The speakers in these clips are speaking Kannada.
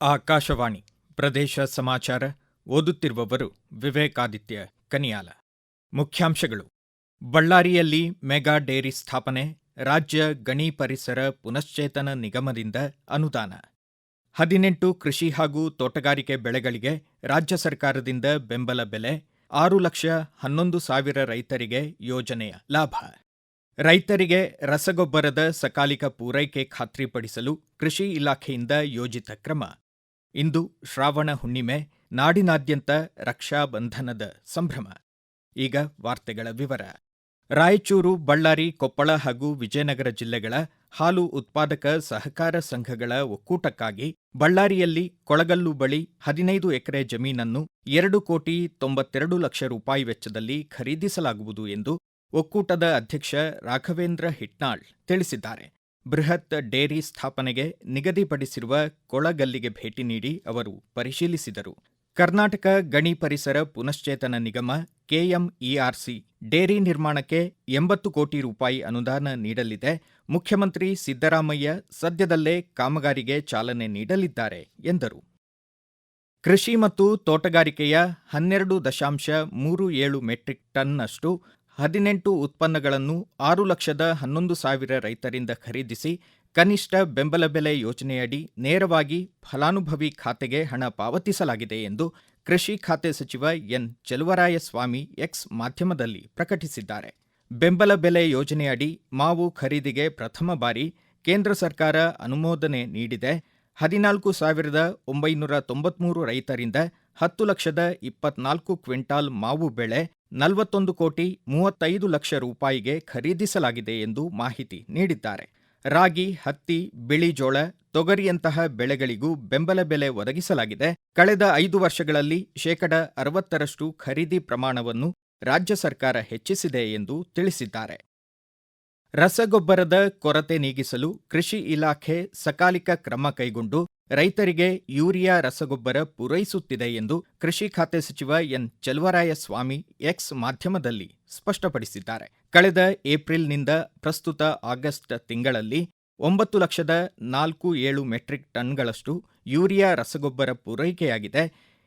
ಆಕಾಶವಾಣಿ ಪ್ರದೇಶ ಸಮಾಚಾರ ಓದುತ್ತಿರುವವರು ವಿವೇಕಾದಿತ್ಯ ಕನಿಯಾಲ. ಮುಖ್ಯಾಂಶಗಳು. ಬಳ್ಳಾರಿಯಲ್ಲಿ ಮೆಗಾ ಡೇರಿ ಸ್ಥಾಪನೆ, ರಾಜ್ಯ ಗಣಿ ಪರಿಸರ ಪುನಶ್ಚೇತನ ನಿಗಮದಿಂದ ಅನುದಾನ. ಹದಿನೆಂಟು ಕೃಷಿ ಹಾಗೂ ತೋಟಗಾರಿಕೆ ಬೆಳೆಗಳಿಗೆ ರಾಜ್ಯ ಸರ್ಕಾರದಿಂದ ಬೆಂಬಲ ಬೆಲೆ, ಆರು ಲಕ್ಷ ಹನ್ನೊಂದು ಸಾವಿರ ರೈತರಿಗೆ ಯೋಜನೆಯ ಲಾಭ. ರೈತರಿಗೆ ರಸಗೊಬ್ಬರದ ಸಕಾಲಿಕ ಪೂರೈಕೆ ಖಾತ್ರಿಪಡಿಸಲು ಕೃಷಿ ಇಲಾಖೆಯಿಂದ ಯೋಜಿತ ಕ್ರಮ. ಇಂದು ಶ್ರಾವಣ ಹುಣ್ಣಿಮೆ, ನಾಡಿನಾದ್ಯಂತ ರಕ್ಷಾಬಂಧನದ ಸಂಭ್ರಮ. ಈಗ ವಾರ್ತೆಗಳ ವಿವರ. ರಾಯಚೂರು, ಬಳ್ಳಾರಿ, ಕೊಪ್ಪಳ ಹಾಗೂ ವಿಜಯನಗರ ಜಿಲ್ಲೆಗಳ ಹಾಲು ಉತ್ಪಾದಕ ಸಹಕಾರ ಸಂಘಗಳ ಒಕ್ಕೂಟಕ್ಕಾಗಿ ಬಳ್ಳಾರಿಯಲ್ಲಿ ಕೊಳಗಲ್ಲು ಬಳಿ ಹದಿನೈದು ಎಕರೆ ಜಮೀನನ್ನು ಎರಡು ಕೋಟಿ ತೊಂಬತ್ತೆರಡು ಲಕ್ಷ ರೂಪಾಯಿ ವೆಚ್ಚದಲ್ಲಿ ಖರೀದಿಸಲಾಗುವುದು ಎಂದು ಒಕ್ಕೂಟದ ಅಧ್ಯಕ್ಷ ರಾಘವೇಂದ್ರ ಹಿಟ್ನಾಳ್ ತಿಳಿಸಿದ್ದಾರೆ. ಬೃಹತ್ ಡೇರಿ ಸ್ಥಾಪನೆಗೆ ನಿಗದಿಪಡಿಸಿರುವ ಕೊಳಗಲ್ಲಿಗೆ ಭೇಟಿ ನೀಡಿ ಅವರು ಪರಿಶೀಲಿಸಿದರು. ಕರ್ನಾಟಕ ಗಣಿ ಪರಿಸರ ಪುನಶ್ಚೇತನ ನಿಗಮ ಕೆಎಂಇಆರ್ಸಿ ಡೇರಿ ನಿರ್ಮಾಣಕ್ಕೆ ಎಂಬತ್ತು ಕೋಟಿ ರೂಪಾಯಿ ಅನುದಾನ ನೀಡಲಿದೆ. ಮುಖ್ಯಮಂತ್ರಿ ಸಿದ್ದರಾಮಯ್ಯ ಸದ್ಯದಲ್ಲೇ ಕಾಮಗಾರಿಗೆ ಚಾಲನೆ ನೀಡಲಿದ್ದಾರೆ ಎಂದರು. ಕೃಷಿ ಮತ್ತು ತೋಟಗಾರಿಕೆಯ ಹನ್ನೆರಡು ದಶಾಂಶ ಮೂರು ಏಳು ಮೆಟ್ರಿಕ್ ಟನ್ನಷ್ಟು ಹದಿನೆಂಟು ಉತ್ಪನ್ನಗಳನ್ನು ಆರು ಲಕ್ಷದ ಹನ್ನೊಂದು ಸಾವಿರ ರೈತರಿಂದ ಖರೀದಿಸಿ ಕನಿಷ್ಠ ಬೆಂಬಲ ಬೆಲೆ ಯೋಜನೆಯಡಿ ನೇರವಾಗಿ ಫಲಾನುಭವಿ ಖಾತೆಗೆ ಹಣ ಪಾವತಿಸಲಾಗಿದೆ ಎಂದು ಕೃಷಿ ಖಾತೆ ಸಚಿವ ಎನ್. ಚೆಲುವರಾಯಸ್ವಾಮಿ ಎಕ್ಸ್ ಮಾಧ್ಯಮದಲ್ಲಿ ಪ್ರಕಟಿಸಿದ್ದಾರೆ. ಬೆಂಬಲ ಬೆಲೆ ಯೋಜನೆಯಡಿ ಮಾವು ಖರೀದಿಗೆ ಪ್ರಥಮ ಬಾರಿ ಕೇಂದ್ರ ಸರ್ಕಾರ ಅನುಮೋದನೆ ನೀಡಿದೆ. ಹದಿನಾಲ್ಕು ಸಾವಿರದ ಒಂಬೈನೂರ ತೊಂಬತ್ಮೂರು ರೈತರಿಂದ ಹತ್ತು ಲಕ್ಷದ ಇಪ್ಪತ್ನಾಲ್ಕು ಕ್ವಿಂಟಾಲ್ ಮಾವು ಬೆಳೆ ನಲವತ್ತೊಂದು ಕೋಟಿ ಮೂವತ್ತೈದು ಲಕ್ಷ ರೂಪಾಯಿಗೆ ಖರೀದಿಸಲಾಗಿದೆ ಎಂದು ಮಾಹಿತಿ ನೀಡಿದ್ದಾರೆ. ರಾಗಿ, ಹತ್ತಿ ಬಿಳಿಜೋಳ ತೊಗರಿಯಂತಹ ಬೆಳೆಗಳಿಗೂ ಬೆಂಬಲ ಬೆಲೆ ಒದಗಿಸಲಾಗಿದೆ. ಕಳೆದ ಐದು ವರ್ಷಗಳಲ್ಲಿ ಶೇಕಡ ಅರವತ್ತರಷ್ಟು ಖರೀದಿ ಪ್ರಮಾಣವನ್ನು ರಾಜ್ಯ ಸರ್ಕಾರ ಹೆಚ್ಚಿಸಿದೆ ಎಂದು ತಿಳಿಸಿದ್ದಾರೆ. ರಸಗೊಬ್ಬರದ ಕೊರತೆ ನೀಗಿಸಲು ಕೃಷಿ ಇಲಾಖೆ ಸಕಾಲಿಕ ಕ್ರಮ ಕೈಗೊಂಡು ರೈತರಿಗೆ ಯೂರಿಯಾ ರಸಗೊಬ್ಬರ ಪೂರೈಸುತ್ತಿದೆ ಎಂದು ಕೃಷಿ ಖಾತೆ ಸಚಿವ ಎನ್. ಚೆಲ್ವರಾಯಸ್ವಾಮಿ ಎಕ್ಸ್ ಮಾಧ್ಯಮದಲ್ಲಿ ಸ್ಪಷ್ಟಪಡಿಸಿದ್ದಾರೆ. ಕಳೆದ ಏಪ್ರಿಲ್ನಿಂದ ಪ್ರಸ್ತುತ ಆಗಸ್ಟ್ ತಿಂಗಳಲ್ಲಿ ಒಂಬತ್ತು ಲಕ್ಷದ ನಾಲ್ಕು ಏಳು ಮೆಟ್ರಿಕ್ ಟನ್ಗಳಷ್ಟು ಯೂರಿಯಾ ರಸಗೊಬ್ಬರ ಪೂರೈಕೆಯಾಗಿದೆ.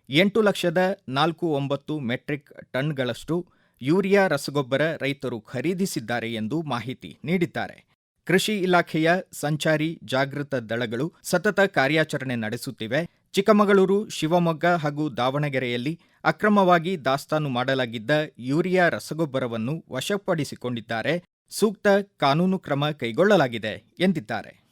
ಎಂಟು ಲಕ್ಷದ ನಾಲ್ಕು ಒಂಬತ್ತು ಮೆಟ್ರಿಕ್ ಟನ್ಗಳಷ್ಟು ಯೂರಿಯಾ ರಸಗೊಬ್ಬರ ರೈತರು ಖರೀದಿಸಿದ್ದಾರೆ ಎಂದು ಮಾಹಿತಿ ನೀಡಿದ್ದಾರೆ. ಕೃಷಿ ಇಲಾಖೆಯ ಸಂಚಾರಿ ಜಾಗೃತ ದಳಗಳು ಸತತ ಕಾರ್ಯಾಚರಣೆ ನಡೆಸುತ್ತಿವೆ. ಚಿಕ್ಕಮಗಳೂರು, ಶಿವಮೊಗ್ಗ ಹಾಗೂ ದಾವಣಗೆರೆಯಲ್ಲಿ ಅಕ್ರಮವಾಗಿ ದಾಸ್ತಾನು ಮಾಡಲಾಗಿದ್ದ ಯೂರಿಯಾ ರಸಗೊಬ್ಬರವನ್ನು ವಶಪಡಿಸಿಕೊಂಡಿದ್ದಾರೆ. ಸೂಕ್ತ ಕಾನೂನು ಕ್ರಮ ಕೈಗೊಳ್ಳಲಾಗಿದೆ ಎಂದಿದ್ದಾರೆ.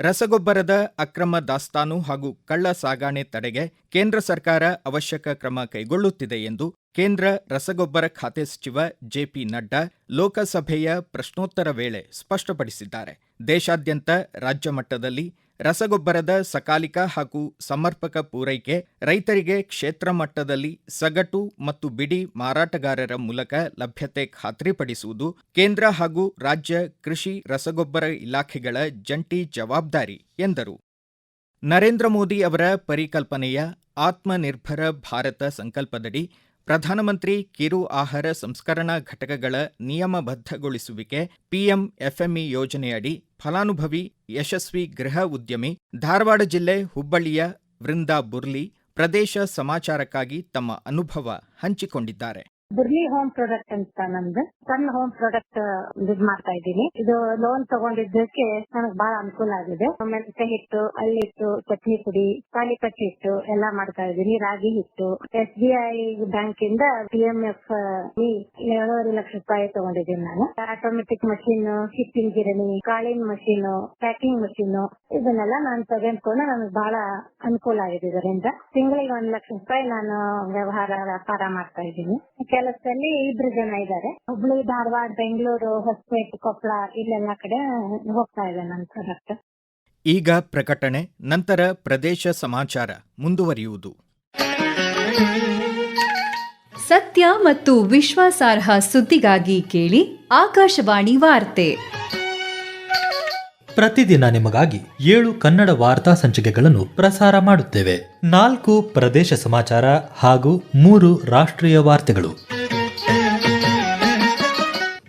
ರಸಗೊಬ್ಬರದ ಅಕ್ರಮ ದಾಸ್ತಾನು ಹಾಗೂ ಕಳ್ಳ ಸಾಗಾಣೆ ತಡೆಗೆ ಕೇಂದ್ರ ಸರ್ಕಾರ ಅವಶ್ಯಕ ಕ್ರಮ ಕೈಗೊಳ್ಳುತ್ತಿದೆ ಎಂದು ಕೇಂದ್ರ ರಸಗೊಬ್ಬರ ಖಾತೆ ಸಚಿವ ಜೆಪಿ ನಡ್ಡಾ ಲೋಕಸಭೆಯ ಪ್ರಶ್ನೋತ್ತರ ವೇಳೆ ಸ್ಪಷ್ಟಪಡಿಸಿದ್ದಾರೆ. ದೇಶಾದ್ಯಂತ ರಾಜ್ಯ ಮಟ್ಟದಲ್ಲಿ ರಸಗೊಬ್ಬರದ ಸಕಾಲಿಕ ಹಾಗೂ ಸಮರ್ಪಕ ಪೂರೈಕೆ ರೈತರಿಗೆ ಕ್ಷೇತ್ರ ಮಟ್ಟದಲ್ಲಿ ಸಗಟು ಮತ್ತು ಬಿಡಿ ಮಾರಾಟಗಾರರ ಮೂಲಕ ಲಭ್ಯತೆ ಖಾತ್ರಿಪಡಿಸುವುದು ಕೇಂದ್ರ ಹಾಗೂ ರಾಜ್ಯ ಕೃಷಿ ರಸಗೊಬ್ಬರ ಇಲಾಖೆಗಳ ಜಂಟಿ ಜವಾಬ್ದಾರಿ, ಎಂದರು. ನರೇಂದ್ರ ಮೋದಿ ಅವರ ಪರಿಕಲ್ಪನೆಯ ಆತ್ಮನಿರ್ಭರ ಭಾರತ ಸಂಕಲ್ಪದಡಿ ಪ್ರಧಾನಮಂತ್ರಿ ಕಿರು ಆಹಾರ ಸಂಸ್ಕರಣಾ ಘಟಕಗಳ ನಿಯಮಬದ್ಧಗೊಳಿಸುವಿಕೆ ಪಿಎಂಎಫ್ಎಂಇ ಯೋಜನೆಯಡಿ ಫಲಾನುಭವಿ ಯಶಸ್ವಿ ಗೃಹ ಉದ್ಯಮಿ ಧಾರವಾಡ ಜಿಲ್ಲೆ ಹುಬ್ಬಳ್ಳಿಯ ವೃಂದಾ ಬುರ್ಲಿ ಪ್ರದೇಶ ಸಮಾಚಾರಕ್ಕಾಗಿ ತಮ್ಮ ಅನುಭವ ಹಂಚಿಕೊಂಡಿದ್ದಾರೆ. ಬುರ್ಲಿ ಹೋಮ್ ಪ್ರಾಡಕ್ಟ್ ಅಂತ ನಮ್ದು. ಸಣ್ಣ ಹೋಮ್ ಪ್ರಾಡಕ್ಟ್ ಇದ್ ಮಾಡ್ತಾ ಇದ್ದೀನಿ. ಇದು ಲೋನ್ ತಗೊಂಡಿದ್ದಕ್ಕೆ ನನಗ್ ಬಹಳ ಅನುಕೂಲ ಆಗಿದೆ. ಮೆಂತೆ ಹಿಟ್ಟು ಅಲ್ಲಿ ಹಿಟ್ಟು ಚಟ್ನಿ ಪುಡಿ ಪಾಲಿಪಟ್ಟಿ ಹಿಟ್ಟು ಎಲ್ಲಾ ಮಾಡ್ತಾ ಇದ್ದೀನಿ. ರಾಗಿ ಹಿಟ್ಟು. ಎಸ್ ಬಿ ಐ ಬ್ಯಾಂಕ್ ಇಂದ ಪಿ ಎಂ ಎಫ್ ಏಳೂವರೆ ಲಕ್ಷ ರೂಪಾಯಿ ತಗೊಂಡಿದ್ದೀನಿ ನಾನು. ಆಟೋಮೆಟಿಕ್ ಮಷೀನ್ ಹಿಟ್ಟಿನ ಗಿರಣಿ ಕಾಳಿನ ಮಷೀನ್ ಪ್ಯಾಕಿಂಗ್ ಮಷೀನ್ ಇದನ್ನೆಲ್ಲ ನಾನು ತೆಗೆದುಕೊಂಡು ನನಗೆ ಬಹಳ ಅನುಕೂಲ ಆಗಿದೆ ಇದರಿಂದ. ತಿಂಗಳಿಗೆ ಒಂದ್ ಲಕ್ಷ ರೂಪಾಯಿ ನಾನು ವ್ಯವಹಾರ ವ್ಯಾಪಾರ ಮಾಡ್ತಾ ಇದ್ದೀನಿ. ಕೆಲಸದಲ್ಲಿ ಇಬ್ರು ಜನ ಇದ್ದಾರೆ. ಹುಬ್ಳಿ ಧಾರವಾಡ ಬೆಂಗಳೂರು ಹೊಸಪೇಟೆ ಕೊಪ್ಪಳ ಇಲ್ಲೆಲ್ಲ ಕಡೆ ಹೋಗ್ತಾ ಇದೆ ನನ್ನ ಪ್ರಾಡಕ್ಟ್ ಈಗ ಪ್ರಕಟಣೆ ನಂತರ ಪ್ರದೇಶ ಸಮಾಚಾರ ಮುಂದುವರಿಯುವುದು. ಸತ್ಯ ಮತ್ತು ವಿಶ್ವಾಸಾರ್ಹ ಸುದ್ದಿಗಾಗಿ ಕೇಳಿ ಆಕಾಶವಾಣಿ ವಾರ್ತೆ. ಪ್ರತಿದಿನ ನಿಮಗಾಗಿ ಏಳು ಕನ್ನಡ ವಾರ್ತಾ ಸಂಚಿಕೆಗಳನ್ನು ಪ್ರಸಾರ ಮಾಡುತ್ತೇವೆ. ನಾಲ್ಕು ಪ್ರದೇಶ ಸಮಾಚಾರ ಹಾಗೂ ಮೂರು ರಾಷ್ಟ್ರೀಯ ವಾರ್ತೆಗಳು.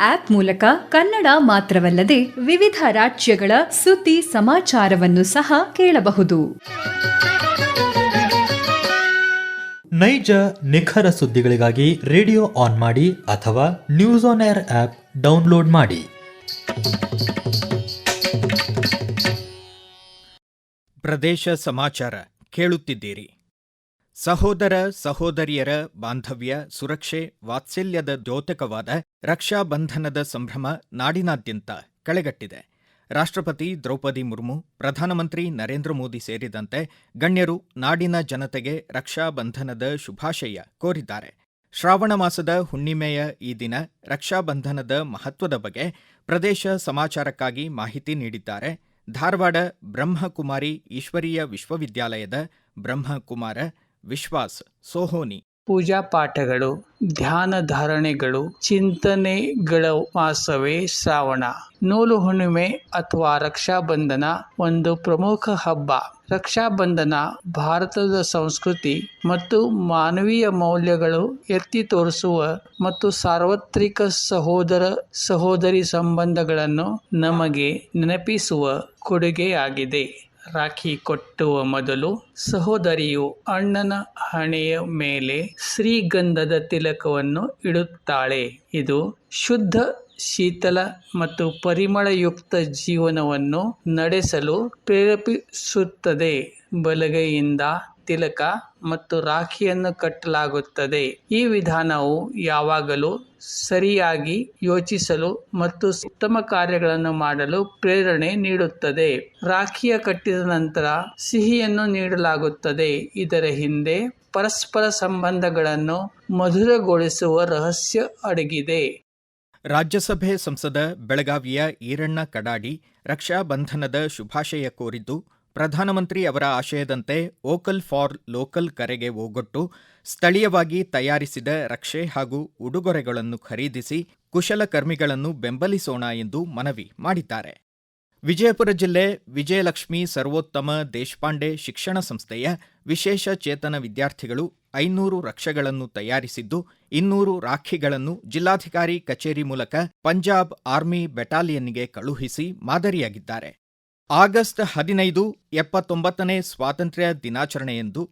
ಆಪ್ ಮೂಲಕ ಕನ್ನಡ ಮಾತ್ರವಲ್ಲದೆ ವಿವಿಧ ರಾಜ್ಯಗಳ ಸುದ್ದಿ ಸಮಾಚಾರವನ್ನು ಸಹ ಕೇಳಬಹುದು. ನೈಜ ನಿಖರ ಸುದ್ದಿಗಳಿಗಾಗಿ ರೇಡಿಯೋ ಆನ್ ಮಾಡಿ ಅಥವಾ news on air app download ಮಾಡಿ. ಪ್ರದೇಶ ಸಮಾಚಾರ ಕೇಳುತ್ತಿದ್ದೀರಿ. ಸಹೋದರ ಸಹೋದರಿಯರ ಬಾಂಧವ್ಯ, ಸುರಕ್ಷೆ, ವಾತ್ಸಲ್ಯದ ದ್ಯೋತಕವಾದ ರಕ್ಷಾಬಂಧನದ ಸಂಭ್ರಮ ನಾಡಿನಾದ್ಯಂತ ಕಳೆಗಟ್ಟಿದೆ. ರಾಷ್ಟ್ರಪತಿ ದ್ರೌಪದಿ ಮುರ್ಮು, ಪ್ರಧಾನಮಂತ್ರಿ ನರೇಂದ್ರ ಮೋದಿ ಸೇರಿದಂತೆ ಗಣ್ಯರು ನಾಡಿನ ಜನತೆಗೆ ರಕ್ಷಾಬಂಧನದ ಶುಭಾಶಯ ಕೋರಿದ್ದಾರೆ. ಶ್ರಾವಣ ಮಾಸದ ಹುಣ್ಣಿಮೆಯ ಈ ದಿನ ರಕ್ಷಾಬಂಧನದ ಮಹತ್ವದ ಬಗ್ಗೆ ಪ್ರದೇಶ ಸಮಾಚಾರಕ್ಕಾಗಿ ಮಾಹಿತಿ ನೀಡಿದ್ದಾರೆ. ಧಾರವಾಡ ಬ್ರಹ್ಮಕುಮಾರಿ ಈಶ್ವರೀಯ ವಿಶ್ವವಿದ್ಯಾಲಯದ ಬ್ರಹ್ಮಕುಮಾರ ವಿಶ್ವಾಸ್, ಸೋಹೋನಿ. ಪೂಜಾ ಪಾಠಗಳು, ಧ್ಯಾನ ಧಾರಣೆಗಳು, ಚಿಂತನೆಗಳ ಮಾಸವೇ ಶ್ರಾವಣ. ನೂಲು ಹುಣ್ಣಿಮೆ ಅಥವಾ ರಕ್ಷಾಬಂಧನ ಒಂದು ಪ್ರಮುಖ ಹಬ್ಬ. ರಕ್ಷಾಬಂಧನ ಭಾರತದ ಸಂಸ್ಕೃತಿ ಮತ್ತು ಮಾನವೀಯ ಮೌಲ್ಯಗಳು ಎತ್ತಿ ತೋರಿಸುವ ಮತ್ತು ಸಾರ್ವತ್ರಿಕ ಸಹೋದರ, ಸಹೋದರಿ ಸಂಬಂಧಗಳನ್ನು ನಮಗೆ ನೆನಪಿಸುವ ಕೊಡುಗೆಯಾಗಿದೆ. ರಾಖಿ ಕೊಟ್ಟುವ ಮೊದಲು ಸಹೋದರಿಯು ಅಣ್ಣನ ಹಣೆಯ ಮೇಲೆ ಶ್ರೀಗಂಧದ ತಿಲಕವನ್ನು ಇಡುತ್ತಾಳೆ. ಇದು ಶುದ್ಧ, ಶೀತಲ ಮತ್ತು ಪರಿಮಳಯುಕ್ತ ಜೀವನವನ್ನು ನಡೆಸಲು ಪ್ರೇರೇಪಿಸುತ್ತದೆ. ಬಲಗೈಯಿಂದ ತಿಲಕ ಮತ್ತು ರಾಖಿಯನ್ನು ಕಟ್ಟಲಾಗುತ್ತದೆ. ಈ ವಿಧಾನವು ಯಾವಾಗಲೂ ಸರಿಯಾಗಿ ಯೋಚಿಸಲು ಮತ್ತು ಉತ್ತಮ ಕಾರ್ಯಗಳನ್ನು ಮಾಡಲು ಪ್ರೇರಣೆ ನೀಡುತ್ತದೆ. ರಾಖಿಯ ಕಟ್ಟಿದ ನಂತರ ಸಿಹಿಯನ್ನು ನೀಡಲಾಗುತ್ತದೆ. ಇದರ ಹಿಂದೆ ಪರಸ್ಪರ ಸಂಬಂಧಗಳನ್ನು ಮಧುರಗೊಳಿಸುವ ರಹಸ್ಯ ಅಡಗಿದೆ. ರಾಜ್ಯಸಭೆ ಸಂಸದ ಬೆಳಗಾವಿಯ ಈರಣ್ಣ ಕಡಾಡಿ ರಕ್ಷಾ ಬಂಧನದ ಶುಭಾಶಯ ಕೋರಿದ್ದು ಪ್ರಧಾನಮಂತ್ರಿ ಅವರ ಆಶಯದಂತೆ ವೋಕಲ್ ಫಾರ್ ಲೋಕಲ್ ಕರೆಗೆ ಓಗೊಟ್ಟು ಸ್ಥಳೀಯವಾಗಿ ತಯಾರಿಸಿದ ರಕ್ಷೆ ಹಾಗೂ ಉಡುಗೊರೆಗಳನ್ನು ಖರೀದಿಸಿ ಕುಶಲಕರ್ಮಿಗಳನ್ನು ಬೆಂಬಲಿಸೋಣ ಎಂದು ಮನವಿ ಮಾಡಿದ್ದಾರೆ. ವಿಜಯಪುರ ಜಿಲ್ಲೆ ವಿಜಯಲಕ್ಷ್ಮಿ ಸರ್ವೋತ್ತಮ ದೇಶಪಾಂಡೆ ಶಿಕ್ಷಣ ಸಂಸ್ಥೆಯ ವಿಶೇಷ ಚೇತನ ವಿದ್ಯಾರ್ಥಿಗಳು ಐನೂರು ರಕ್ಷೆಗಳನ್ನು ತಯಾರಿಸಿದ್ದು, ಇನ್ನೂರು ರಾಖಿಗಳನ್ನು ಜಿಲ್ಲಾಧಿಕಾರಿ ಕಚೇರಿ ಮೂಲಕ ಪಂಜಾಬ್ ಆರ್ಮಿ ಬೆಟಾಲಿಯನ್ಗೆ ಕಳುಹಿಸಿ ಮಾದರಿಯಾಗಿದ್ದಾರೆ. ಆಗಸ್ಟ್ ಹದಿನೈದು, ಎಪ್ಪತ್ತೊಂಬತ್ತನೇ ಸ್ವಾತಂತ್ರ್ಯ ದಿನಾಚರಣೆಯಂದು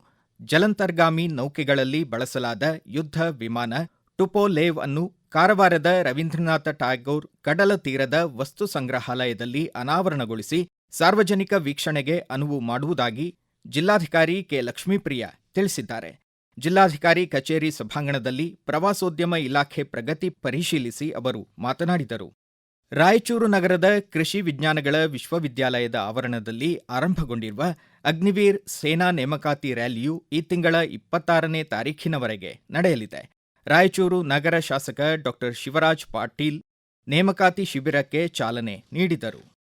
ಜಲಂತರ್ಗಾಮಿ ನೌಕೆಗಳಲ್ಲಿ ಬಳಸಲಾದ ಯುದ್ಧ ವಿಮಾನ ಟುಪೋಲೇವ್ ಅನ್ನು ಕಾರವಾರದ ರವೀಂದ್ರನಾಥ ಟ್ಯಾಗೋರ್ ಕಡಲ ತೀರದ ವಸ್ತು ಸಂಗ್ರಹಾಲಯದಲ್ಲಿ ಅನಾವರಣಗೊಳಿಸಿ ಸಾರ್ವಜನಿಕ ವೀಕ್ಷಣೆಗೆ ಅನುವು ಮಾಡುವುದಾಗಿ ಜಿಲ್ಲಾಧಿಕಾರಿ ಕೆ. ಲಕ್ಷ್ಮೀಪ್ರಿಯ ತಿಳಿಸಿದ್ದಾರೆ. ಜಿಲ್ಲಾಧಿಕಾರಿ ಕಚೇರಿ ಸಭಾಂಗಣದಲ್ಲಿ ಪ್ರವಾಸೋದ್ಯಮ ಇಲಾಖೆ ಪ್ರಗತಿ ಪರಿಶೀಲಿಸಿ ಅವರು ಮಾತನಾಡಿದರು. ರಾಯಚೂರು ನಗರದ ಕೃಷಿ ವಿಜ್ಞಾನಗಳ ವಿಶ್ವವಿದ್ಯಾಲಯದ ಆವರಣದಲ್ಲಿ ಆರಂಭಗೊಂಡಿರುವ ಅಗ್ನಿವೀರ್ ಸೇನಾ ನೇಮಕಾತಿ ರ್ಯಾಲಿಯು ಈ ತಿಂಗಳ ಇಪ್ಪತ್ತಾರನೇ ತಾರೀಖಿನವರೆಗೆ ನಡೆಯಲಿದೆ. ರಾಯಚೂರು ನಗರ ಶಾಸಕ ಡಾ. ಶಿವರಾಜ್ ಪಾಟೀಲ್ ನೇಮಕಾತಿ ಶಿಬಿರಕ್ಕೆ ಚಾಲನೆ ನೀಡಿದರು.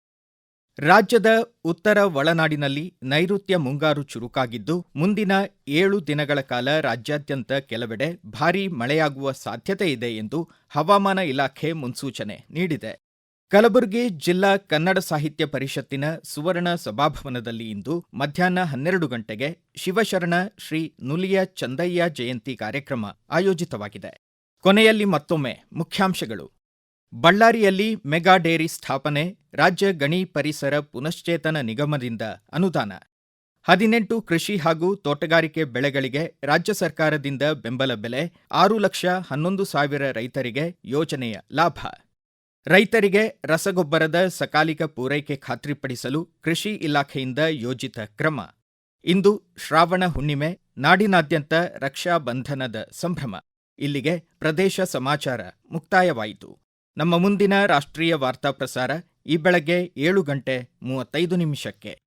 ರಾಜ್ಯದ ಉತ್ತರ ಒಳನಾಡಿನಲ್ಲಿ ನೈಋತ್ಯ ಮುಂಗಾರು ಚುರುಕಾಗಿದ್ದು, ಮುಂದಿನ ಏಳು ದಿನಗಳ ಕಾಲ ರಾಜ್ಯಾದ್ಯಂತ ಕೆಲವೆಡೆ ಭಾರೀ ಮಳೆಯಾಗುವ ಸಾಧ್ಯತೆ ಇದೆ ಎಂದು ಹವಾಮಾನ ಇಲಾಖೆ ಮುನ್ಸೂಚನೆ ನೀಡಿದೆ. ಕಲಬುರಗಿ ಜಿಲ್ಲಾ ಕನ್ನಡ ಸಾಹಿತ್ಯ ಪರಿಷತ್ತಿನ ಸುವರ್ಣ ಸಭಾಭವನದಲ್ಲಿ ಇಂದು ಮಧ್ಯಾಹ್ನ ಹನ್ನೆರಡು ಗಂಟೆಗೆ ಶಿವಶರಣ ಶ್ರೀ ನುಲಿಯ ಚಂದಯ್ಯ ಜಯಂತಿ ಕಾರ್ಯಕ್ರಮ ಆಯೋಜಿತವಾಗಿದೆ. ಕೊನೆಯಲ್ಲಿ ಮತ್ತೊಮ್ಮೆ ಮುಖ್ಯಾಂಶಗಳು. ಬಳ್ಳಾರಿಯಲ್ಲಿ ಮೆಗಾ ಡೇರಿ ಸ್ಥಾಪನೆ, ರಾಜ್ಯ ಗಣಿ ಪರಿಸರ ಪುನಶ್ಚೇತನ ನಿಗಮದಿಂದ ಅನುದಾನ. ಹದಿನೆಂಟು ಕೃಷಿ ಹಾಗೂ ತೋಟಗಾರಿಕೆ ಬೆಳೆಗಳಿಗೆ ರಾಜ್ಯ ಸರ್ಕಾರದಿಂದ ಬೆಂಬಲ ಬೆಲೆ ಆರು ಲಕ್ಷ ಹನ್ನೊಂದು ಸಾವಿರ ರೈತರಿಗೆ ಯೋಜನೆಯ ಲಾಭ. ರೈತರಿಗೆ ರಸಗೊಬ್ಬರದ ಸಕಾಲಿಕ ಪೂರೈಕೆ ಖಾತ್ರಿಪಡಿಸಲು ಕೃಷಿ ಇಲಾಖೆಯಿಂದ ಯೋಜಿತ ಕ್ರಮ. ಇಂದು ಶ್ರಾವಣ ಹುಣ್ಣಿಮೆ, ನಾಡಿನಾದ್ಯಂತ ರಕ್ಷಾ ಬಂಧನದ ಸಂಭ್ರಮ. ಇಲ್ಲಿಗೆ ಪ್ರದೇಶ ಸಮಾಚಾರ ಮುಕ್ತಾಯವಾಯಿತು. ನಮ್ಮ ಮುಂದಿನ ರಾಷ್ಟ್ರೀಯ ವಾರ್ತಾ ಪ್ರಸಾರ ಈ ಬೆಳಗ್ಗೆ ಏಳು ಗಂಟೆ ಮೂವತ್ತೈದು ನಿಮಿಷಕ್ಕೆ.